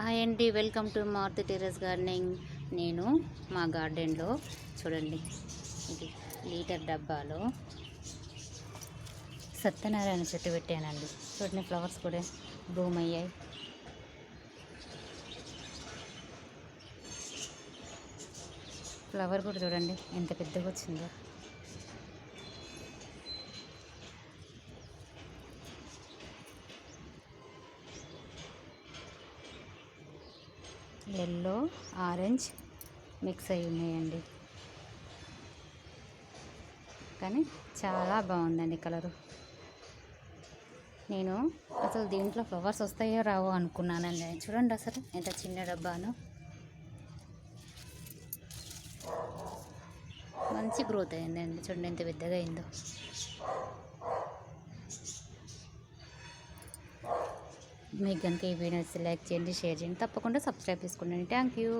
Hi అండి welcome to Maruti terrace gardening. నేను మా గార్డెన్లో చూడండి ఇది లీటర్ డబ్బాలో సత్యనారాయణ చెట్టు పెట్టానండి. చూడండి ఫ్లవర్స్ కూడా బ్లూమ్ అయ్యాయి. ఫ్లవర్ కూడా చూడండి ఎంత పెద్దగా వచ్చిందో. ఎల్లో ఆరెంజ్ మిక్స్ అయి ఉన్నాయండి. కానీ చాలా బాగుందండి కలరు. నేను అసలు దీంట్లో ఫ్లవర్స్ వస్తాయో రావో అనుకున్నానండి. చూడండి అసలు ఎంత చిన్న డబ్బాను. మంచి గ్రోత్ అయిందండి. చూడండి ఎంత పెద్దగా అయిందో. మీకు కనుక ఈ వీడియో లైక్ చేయండి షేర్ చేయండి. తప్పకుండా సబ్స్క్రైబ్ చేసుకోండి. Thank you